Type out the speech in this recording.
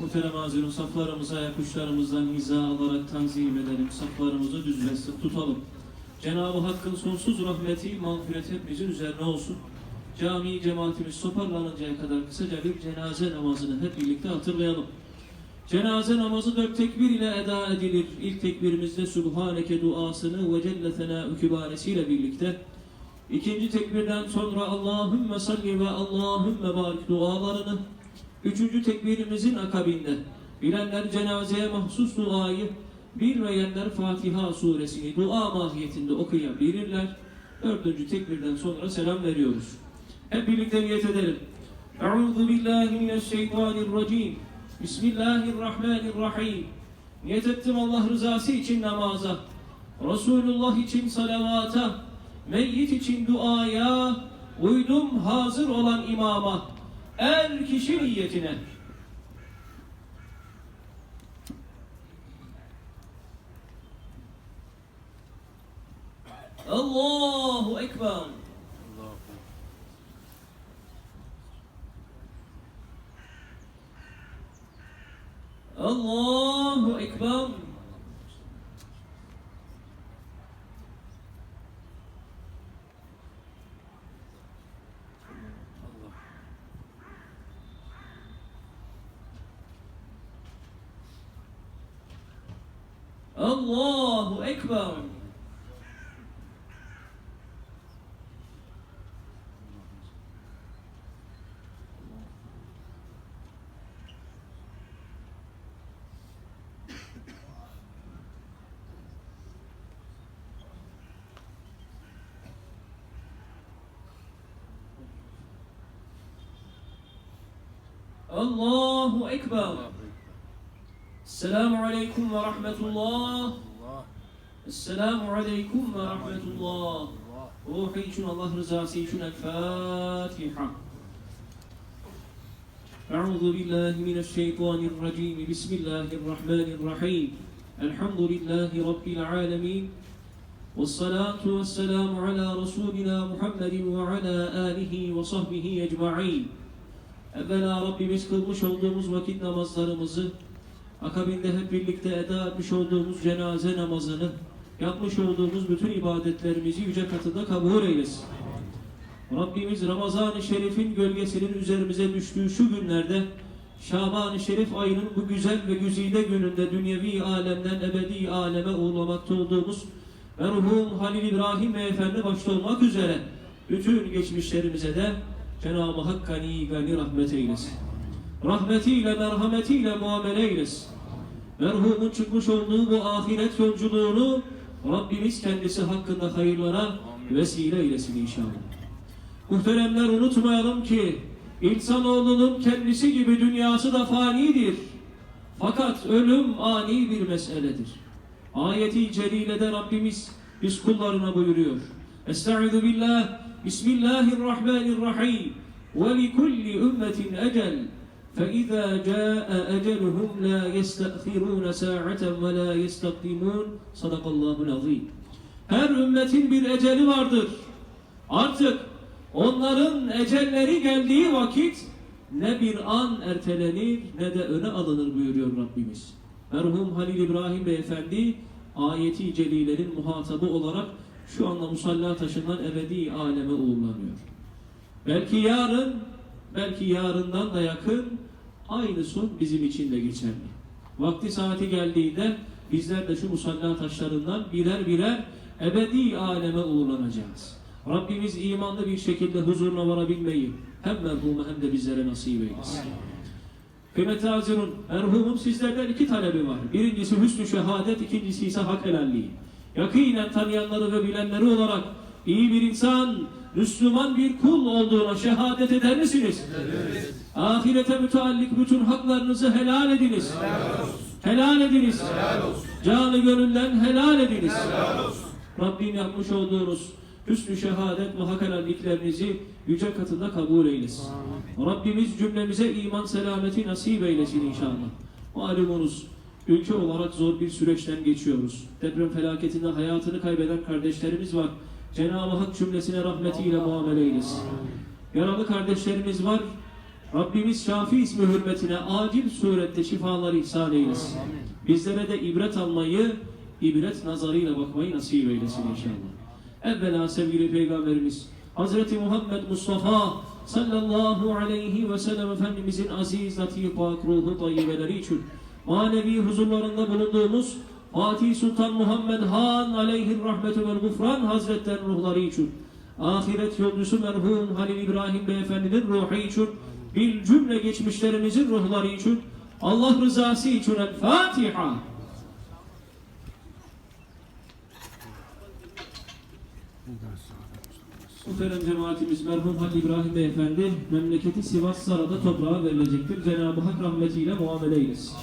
Muhterem Hazirun saflarımıza ayak uçlarımızdan hiza alarak tanzim edelim. Saflarımızı düz ve sık tutalım. Cenab-ı Hakk'ın sonsuz rahmeti, mağfiret hepimizin üzerine olsun. Cami cemaatimiz toparlanıncaya kadar kısaca bir cenaze namazını hep birlikte hatırlayalım. Cenaze namazı dört tekbir ile eda edilir. İlk tekbirimizde Subhaneke duasını ve Celle Senâ kübaresiyle birlikte. İkinci tekbirden sonra Allahümme salli ve Allahümme barik dualarını. Üçüncü tekbirimizin akabinde bilenler cenazeye mahsus duayı, bilmeyenler Fatiha suresini dua mahiyetinde okuyabilirler. Dördüncü tekbirden sonra selam veriyoruz. Hep birlikte niyet edelim. Euzu billahi mineşşeytanirracim. Bismillahirrahmanirrahim. Niyet ettim Allah rızası için namaza, Resulullah için salavata, meyyit için duaya, uydum hazır olan imama, er kişi niyetine. Allahu Ekber. Allahu Ekber. Allahu Ekber. Allahu Ekber. Selamun Aleyküm ve Rahmetullah. Esselamu Aleyküm ve Rahmetullah. Ruhu için Allah rızası için El Fatiha. أعوذ بالله من الشيطان الرجيم بسم الله الرحمن الرحيم الحمد لله رب العالمين والصلاة والسلام على رسولنا محمد وعلى آله وصحبه أجمعين Evvela Rabbimiz kılmış olduğumuz vakit namazlarımızı, akabinde hep birlikte eda etmiş olduğumuz cenaze namazını, yapmış olduğumuz bütün ibadetlerimizi yüce katında kabul eylesin. Rabbimiz Ramazan-ı Şerif'in gölgesinin üzerimize düştüğü şu günlerde, Şaban-ı Şerif ayının bu güzel ve güzide gününde dünyevi alemden ebedi aleme uğurlamakta olduğumuz merhum Halil İbrahim Beyefendi başta olmak üzere bütün geçmişlerimize de Cenab-ı Hak gani gani rahmet eylesin rahmetiyle, merhametiyle muamele eylesin. Merhumun çıkmış olduğu bu ahiret yolculuğunu Rabbimiz kendisi hakkında hayırlara Amin. vesile eylesin inşallah. Muhteremler unutmayalım ki insanoğlunun kendisi gibi dünyası da fanidir. Fakat ölüm ani bir meseledir. Ayeti celilede Rabbimiz biz kullarına buyuruyor. Estaizu billah, Bismillahirrahmanirrahim. Ve li kulli ümmetin ecel. فإذا جاء أجلهم لا يستأخرون ساعة ولا يستقدمون صدق الله العظيم Her ümmetin bir eceli vardır. Artık onların ecelleri geldiği vakit ne bir an ertelenir ne de öne alınır buyuruyor Rabbimiz. Merhum Halil İbrahim Beyefendi ayeti celilerin muhatabı olarak şu anda musalla taşından ebedi aleme uğurlanıyor. Belki yarın, belki yarından da yakın aynı son bizim için de geçerli. Vakti saati geldiğinde bizler de şu musalla taşlarından birer birer ebedi aleme uğurlanacağız. Rabbimiz imanlı bir şekilde huzuruna varabilmeyi hem merhumu hem de bizlere nasip eylesin. Kıymetli Hazirun, merhumun sizlerden iki talebi var. Birincisi hüsnü şehadet, ikincisi ise hak helalliği yakinen tanıyanları ve bilenleri olarak iyi bir insan, Müslüman bir kul olduğuna şehadet eder misiniz? Evet. Ahirete müteallik bütün haklarınızı helal ediniz. Helal, helal ediniz. Helal olsun. Canı gönülden helal ediniz. Helal. Rabbim yapmış olduğunuz hüsnü şehadet ve hak helalliklerinizi yüce katında kabul eylesin. Amin. Rabbimiz cümlemize iman selameti nasip eylesin inşallah. Malumunuz Ülke olarak zor bir süreçten geçiyoruz. Deprem felaketinde hayatını kaybeden kardeşlerimiz var. Cenab-ı Hak cümlesine rahmetiyle muamele eylesin. Yaralı kardeşlerimiz var. Rabbimiz Şafi ismi hürmetine acil surette şifalar ihsan eylesin. Bizlere de ibret almayı, ibret nazarıyla bakmayı nasip eylesin inşallah. Evvela sevgili Peygamberimiz Hazreti Muhammed Mustafa sallallahu aleyhi ve sellem Efendimizin aziz, latif, pak, ruhu, tayyibeleri için manevi huzurlarında bulunduğumuz Fatih Sultan Muhammed Han aleyhi rahmetü vel gufran Hazretler ruhları için ahiret yolcusu merhum Halil İbrahim Beyefendi'nin ruhu için bir cümle geçmişlerimizin ruhları için Allah rızası için El Fatiha. Muhterem cemaatimiz merhum Halil İbrahim Beyefendi memleketi Sivas Sara'da toprağa verilecektir. Cenab-ı Hak rahmetiyle muamele eylesin.